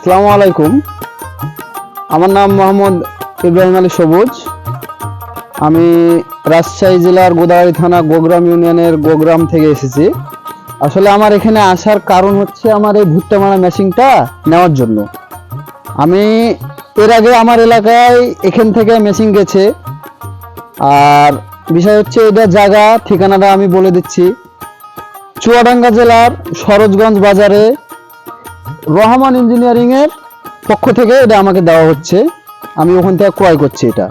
আসসালামু আলাইকুম। আমার নাম মোহাম্মদ ইব্রাহিম আলী সবুজ। আমি রাজশাহী জেলার গোদাগাড়ি থানা গোগ্রাম ইউনিয়নের গোগ্রাম থেকে এসেছি। আসলে আমার এখানে আসার কারণ হচ্ছে আমার এই ভুট্টা মারা মেশিনটা নেওয়ার জন্য। আমি এর আগে আমার এলাকায় এখান থেকে মেশিন গেছে। আর বিষয় হচ্ছে এটা জায়গা ঠিকানাটা আমি বলে দিচ্ছি। চুয়াডাঙ্গা জেলার সরোজগঞ্জ বাজারে রহমান ইঞ্জিনিয়ারিং এর পক্ষ থেকে এটা আমাকে দেওয়া হচ্ছে। আমি ওখান থেকে ক্রয় করছি এটা।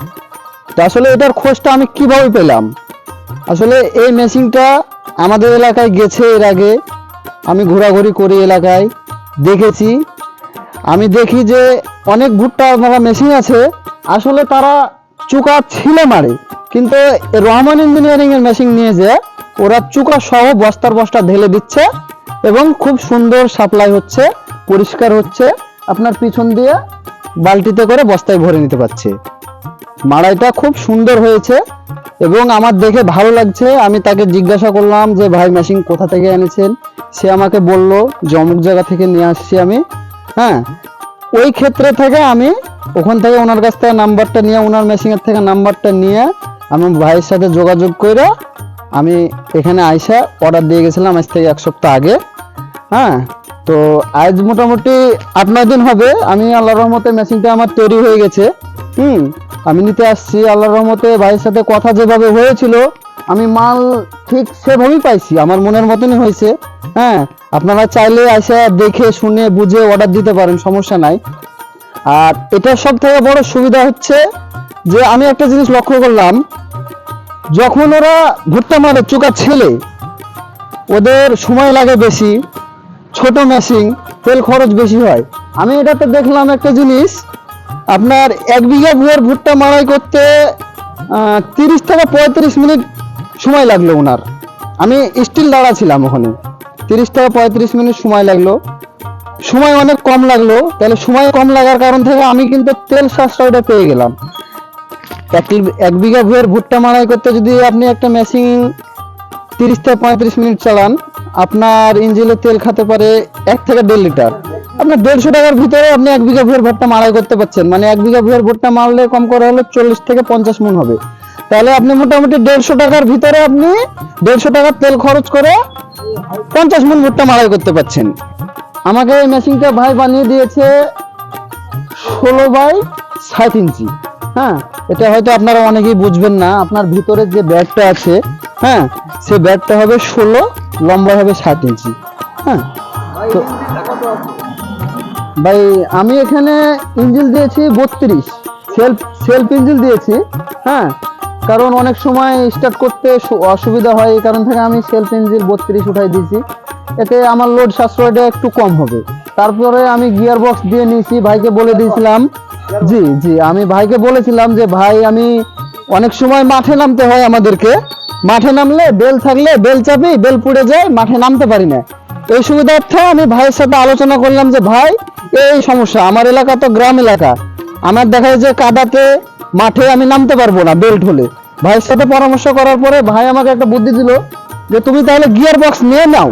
তো আসলে এটার খোঁজটা আমি কীভাবে পেলাম? আসলে এই মেশিনটা আমাদের এলাকায় গেছে এর আগে। আমি ঘোরাঘুরি করি এলাকায়, দেখেছি। আমি দেখি যে অনেক ভুট্টা আপনারা মেশিন আছে। আসলে তারা চুকা ছিলে মারে। কিন্তু রহমান ইঞ্জিনিয়ারিং এর মেশিন নিয়ে যে ওরা চুকা সহ বস্তার বস্তা ঢেলে দিচ্ছে এবং খুব সুন্দর সাপ্লাই হচ্ছে। পরিষ্কার হচ্ছে, আপনার পিছন দিয়ে বালতিতে করে বস্তায় ভরে নিতে পারছে। মাড়াইটা খুব সুন্দর হয়েছে এবং আমার দেখে ভালো লাগছে। আমি তাকে জিজ্ঞাসা করলাম যে, ভাই মেশিন কোথা থেকে এনেছেন? সে আমাকে বলল, যে অমুক জায়গা থেকে নিয়ে আসছি আমি। হ্যাঁ ওই ক্ষেত্রে থেকে আমি ওখান থেকে ওনার কাছ থেকে নাম্বারটা নিয়ে, ওনার মেশিনের থেকে নাম্বারটা নিয়ে আমি ভাইয়ের সাথে যোগাযোগ করে আমি এখানে আইসা অর্ডার দিয়ে গেছিলাম আজ থেকে এক সপ্তাহ আগে। হ্যাঁ তো আজ মোটামুটি আট নয় দিন হবে। আমি আল্লাহ রহমতে মেশিনটা আমার তৈরি হয়ে গেছে। হুম, আমি নিতে আসছি। আল্লাহ রহমতে ভাইয়ের সাথে কথা যেভাবে হয়েছিল, আমি মাল ঠিক সেভাবেই পাইছি। আমার মনের মতনই হয়েছে। হ্যাঁ আপনারা চাইলে এসে দেখে, শুনে, বুঝে অর্ডার দিতে পারেন, সমস্যা নাই। আর এটার সব থেকে বড় সুবিধা হচ্ছে যে আমি একটা জিনিস লক্ষ্য করলাম, যখন ওরা ভুট্টা মারে চুকা ছেলে, ওদের সময় লাগে বেশি ছোট মেশিন তেল খরচ বেশি হয়। আমি এটাতে দেখলাম একটা জিনিস, আপনার এক বিঘা ভুয়ের ভুট্টা মাড়াই করতে তিরিশ থেকে পঁয়ত্রিশ মিনিট সময় লাগল ওনার। আমি স্টিল দাঁড়া ছিলাম ওখানে। তিরিশ থেকে পঁয়ত্রিশ মিনিট সময় লাগল। সময় অনেক কম লাগল। তাহলে সময় কম লাগার কারণ থেকে আমি কিন্তু তেল সাশ্রয়টা পেয়ে গেলাম। এক বিঘা ভুয়ের ভুট্টা মাড়াই করতে যদি আপনি একটা মেশিন তিরিশ থেকে পঁয়ত্রিশ মিনিট চালান। আপনার ইঞ্জিনে তেল খেতে পারে এক থেকে দেড় লিটার। আপনার দেড়শো টাকার ভিতরে আপনি এক বিঘা ভুয়ের ভুট্টা মাড়াই করতে পারছেন। মানে এক বিঘা ভুয়ের ভুট্টা মারলে কম করে হলো চল্লিশ থেকে পঞ্চাশ মন হবে। তাহলে আপনি মোটামুটি দেড়শো টাকার ভিতরে আপনি দেড়শো টাকার তেল খরচ করে পঞ্চাশ মন ভুট্টা মাড়াই করতে পারছেন। আমাকে এই মেশিনটা ভাই বানিয়ে দিয়েছে ষোলো বাই সাত ইঞ্চি। হ্যাঁ এটা হয়তো আপনারা অনেকেই বুঝবেন না। আপনার ভিতরে যে ব্যাগটা আছে হ্যাঁ সে ব্যাগটা হবে ষোলো, লম্বা হবে ষাট ইঞ্চি। হ্যাঁ তো ভাই, আমি এখানে ইঞ্জিল দিয়েছি বত্রিশ। সেলফ সেলফ ইঞ্জিল দিয়েছি হ্যাঁ। কারণ অনেক সময় স্টার্ট করতে অসুবিধা হয়, এই কারণ থেকে আমি সেলফ ইঞ্জিল বত্রিশ উঠাই দিয়েছি। এতে আমার লোড সাশ্রয়টা একটু কম হবে। তারপরে আমি গিয়ার বক্স দিয়ে নিয়েছি, ভাইকে বলে দিয়েছিলাম। জি জি, আমি ভাইকে বলেছিলাম যে, ভাই, আমি অনেক সময় মাঠে নামতে হয় আমাদেরকে। মাঠে নামলে বেল থাকলে বেল চাপি, বেল পুড়ে যায়, মাঠে নামতে পারি না। এই সুবিধার্থে আমি ভাইয়ের সাথে আলোচনা করলাম যে, ভাই, এই সমস্যা, আমার এলাকা তো গ্রাম এলাকা। আমার দেখা যায় যে কাদাতে মাঠে আমি নামতে পারব না বেল্ট হলে। ভাইয়ের সাথে পরামর্শ করার পরে ভাই আমাকে একটা বুদ্ধি দিল যে, তুমি তাহলে গিয়ার বক্স নিয়ে নাও।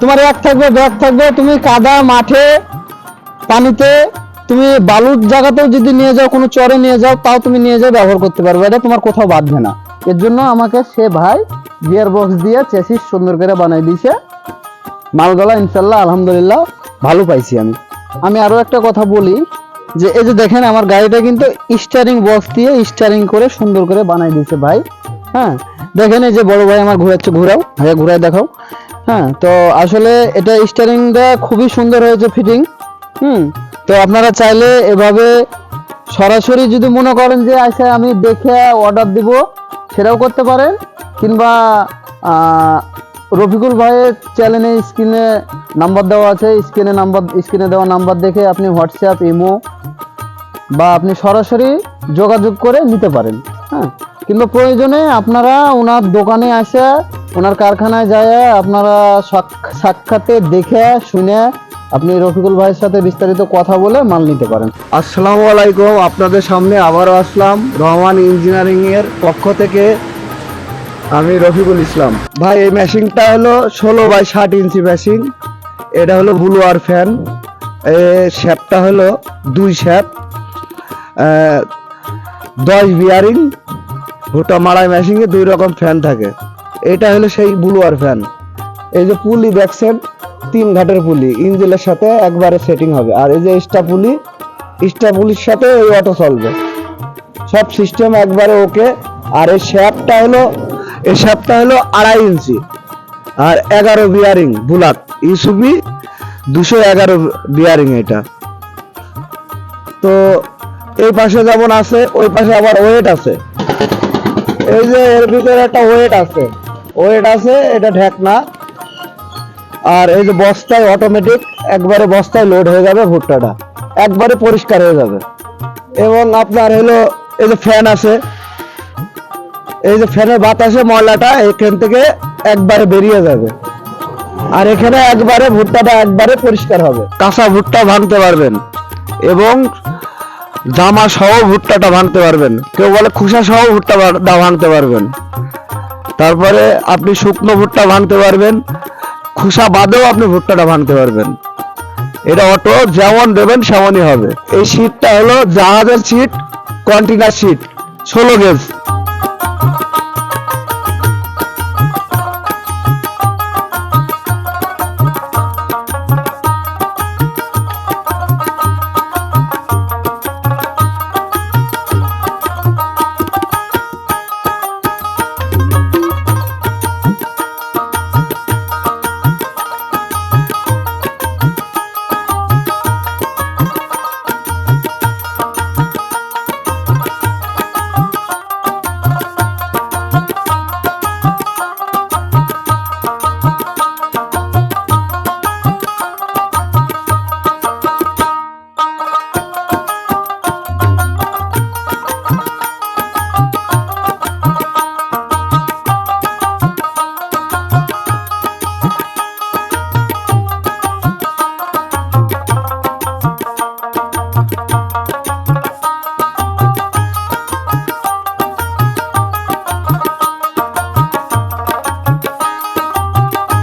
তোমার এক থাকবে, ব্যাগ থাকবে, তুমি কাদা মাঠে, পানিতে, তুমি বালুর জায়গাতেও যদি নিয়ে যাও, কোনো চরে নিয়ে যাও, তাও তুমি নিয়ে যাও, ব্যবহার করতে পারবে। এটা তোমার কোথাও বাঁধবে না। এর জন্য আমাকে সে ভাই গিয়ার বক্স দিয়ে চেসিস সুন্দর করে বানাই দিয়েছে মালগলা, ইনশাল্লাহ, আলহামদুলিল্লাহ, ভালো পাইছি আমি। আমি আরও একটা কথা বলি, যে এই যে দেখেন আমার গাড়িটা কিন্তু স্টারিং বক্স দিয়ে স্টারিং করে সুন্দর করে বানাই দিয়েছে ভাই। হ্যাঁ দেখেন এই যে বড় ভাই আমার ঘুরাচ্ছে, ঘুরাও, ভাইয়া ঘুরাই দেখাও। হ্যাঁ তো আসলে এটা স্টারিংটা খুবই সুন্দর হয়েছে ফিটিং হুম, তো আপনারা চাইলে এভাবে সরাসরি যদি মনে করেন যে আচ্ছা আমি দেখে অর্ডার দিব সেটাও করতে পারেন, কিংবা রফিকুল ভাইয়ের চ্যানেলে স্ক্রিনে নাম্বার দেওয়া আছে স্ক্রিনে নাম্বার স্ক্রিনে দেওয়া নাম্বার দেখে আপনি হোয়াটসঅ্যাপ ইমো বা আপনি সরাসরি যোগাযোগ করে নিতে পারেন হ্যাঁ? কিংবা প্রয়োজনে আপনারা ওনার দোকানে আসে ওনার কারখানায় যায় আপনারা সাক- সাক্ষাতে দেখে, শুনে আপনি রফিকুল ভাইয়ের সাথে বিস্তারিত কথা বলে মাল নিতে পারেন। আসসালামু আলাইকুম, আপনাদের সামনে আবারও আসলাম রহমান ইঞ্জিনিয়ারিং এর পক্ষ থেকে। আমি রফিকুল ইসলাম। ভাই, এই মেশিনটা হলো ষোলো বাই ষাট ইঞ্চি মেশিন। এটা হলো ব্লুয়ার ফ্যান। শ্যাপটা হলো দুই শ্যাপ। দশ বিয়ারিং। ভুট্টা মারাই মেশিনে দুই রকম ফ্যান থাকে। এটা হলো সেই ব্লুয়ার ফ্যান। এই যে পুলি দেখছেন তিন ঘাটের পুলি ইঞ্জিনের সাথে একবারে সেটিং হবে। আর এই যে স্টা পুলি স্টা পুলির সাথে এই অটো চলবে সব সিস্টেম একবারে ওকে আর এই শ্যাপটা হলো, এই শ্যাপটা হলো আড়াই ইঞ্চি। আর এগারো বিয়ারিং বুলাক ইসুবি দুশো এগারো বিয়ারিং এটা। তো এই পাশে যেমন আছে, ওই পাশে আবার ওয়েট আছে। এই যে এর ভিতরে একটা ওয়েট আছে। ওয়েট আছে, এটা ঢেকনা। আর এই যে বস্তায় অটোমেটিক একবারে বস্তায় লোড হয়ে যাবে ভুট্টাটা। একবারে পরিষ্কার হয়ে যাবে। এবং আপনার হলো এই যে ফ্যান আছে, এই যে ফ্যানের বাতাসে ময়লাটা এখান থেকে একবারে বেরিয়ে যাবে। আর এখানে একবারে ভুট্টাটা একবারে পরিষ্কার হবে। কাঁচা ভুট্টা ভাঙতে পারবেন এবং জামা সহ ভুট্টাটা ভাঙতে পারবেন। কেউ বলে খুসা সহ ভুট্টা ভাঙতে পারবেন। তারপরে আপনি শুকনো ভুট্টা ভাঙতে পারবেন। খুসা বাদেও আপনি ভুট্টাটা ভাঙতে পারবেন। এটা অটো, যেমন দেবেন সেমনই হবে। এই শীটটা হলো জাহাজের শীট কন্টেনার শীট ষোলো গেজ